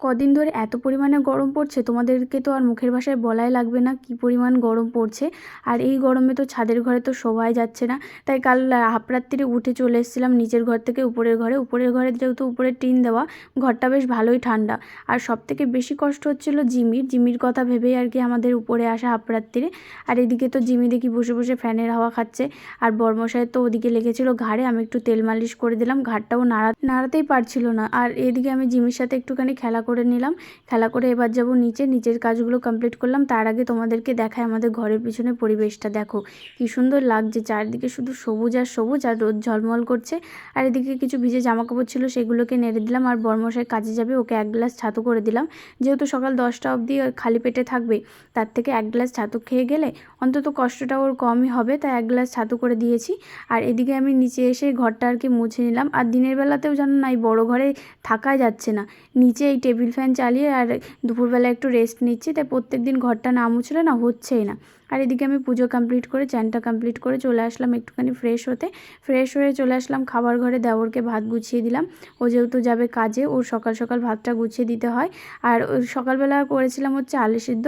কদিন ধরে এত পরিমাণে গরম পড়ছে, তোমাদেরকে তো আর মুখের ভাষায় বলাই লাগবে না কি পরিমাণ গরম পড়ছে। আর এই গরমে তো ছাদের ঘরে তো শোয়াই যাচ্ছে না। তাই কাল হাফরাত্রিরে উঠে চলে এসেছিলাম নিচের ঘর থেকে উপরের ঘরে। উপরের ঘরে যেহেতু উপরে টিন দেওয়া, ঘরটা বেশ ভালোই ঠান্ডা। আর সব থেকে বেশি কষ্ট হচ্ছিল জিমির। জিমির কথা ভেবেই আর কি আমাদের উপরে আসা হাফরাত্রিরে। আর এদিকে তো জিমি দেখি বসে বসে ফ্যানের হাওয়া খাচ্ছে। আর বর্মশায়ের তো ওদিকে লেগেছিলো ঘাড়ে, আমি একটু তেল মালিশ করে দিলাম। ঘাড়টাও নাড়া, নাড়াতেই পারছিল না। আর এদিকে আমি জিমির সাথে একটুখানি খেলা করে নিলাম। খেলা করে এবার যাব নিচে। নিচের কাজগুলো কমপ্লিট করলাম। তার আগে তোমাদেরকে দেখায় আমাদের ঘরের পিছনে পরিবেশটা। দেখো, কি সুন্দর লাগছে। চারদিকে শুধু সবুজ আর সবুজ আর রোদ ঝলমল করছে। আর এদিকে কিছু ভিজে জামা কাপড় ছিল, সেগুলোকে নেড়ে দিলাম। আর বর্মশাই কাজে যাবে, ওকে এক গ্লাস ছাতু করে দিলাম। যেহেতু সকাল দশটা অবধি খালি পেটে থাকবে, তার থেকে এক গ্লাস ছাতু খেয়ে গেলে অন্তত কষ্টটা ওর কমই হবে। তাই এক গ্লাস ছাতু করে দিয়েছি। আর এদিকে আমি নিচে এসে ঘরটা আর কি মুছে নিলাম। আর দিনের বেলাতেও জানো না এই বড়ো ঘরে থাকা যাচ্ছে না। নিচে এই টেবিল ফ্যান চালিয়ে আর দুপুরবেলা একটু রেস্ট নিচ্ছি। তাই প্রত্যেক দিন ঘরটা না মুছলে না, হচ্ছেই না। আর এদিকে আমি পুজো কমপ্লিট করে, চ্যানটা কমপ্লিট করে চলে আসলাম একটুখানি ফ্রেশ হতে। ফ্রেশ হয়ে চলে আসলাম, খাবার ঘরে দেওরকে ভাত গুছিয়ে দিলাম। ও যেহেতু যাবে কাজে, ওর সকাল সকাল ভাতটা গুছিয়ে দিতে হয়। আর ওই সকালবেলা করেছিলাম হচ্ছে আলু সিদ্ধ,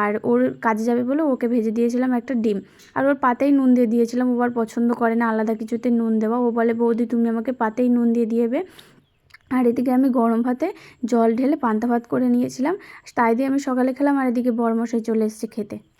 আর ওর কাজে যাবে বলে ওকে ভেজে দিয়েছিলাম একটা ডিম। আর ওর পাতেই নুন দিয়ে দিয়েছিলাম, ও পছন্দ করে না আলাদা কিছুতে নুন দেওয়া। ও বলে, বৌদি, তুমি আমাকে পাতেই নুন দিয়ে দিয়েবে। আর এদিকে আমি গরম ভাতে জল ঢেলে পান্তা ভাত করে নিয়েছিলাম। তাই দিয়ে আমি সকালে খেলাম আর এদিকে বড়মশাই চলে এসছে খেতে।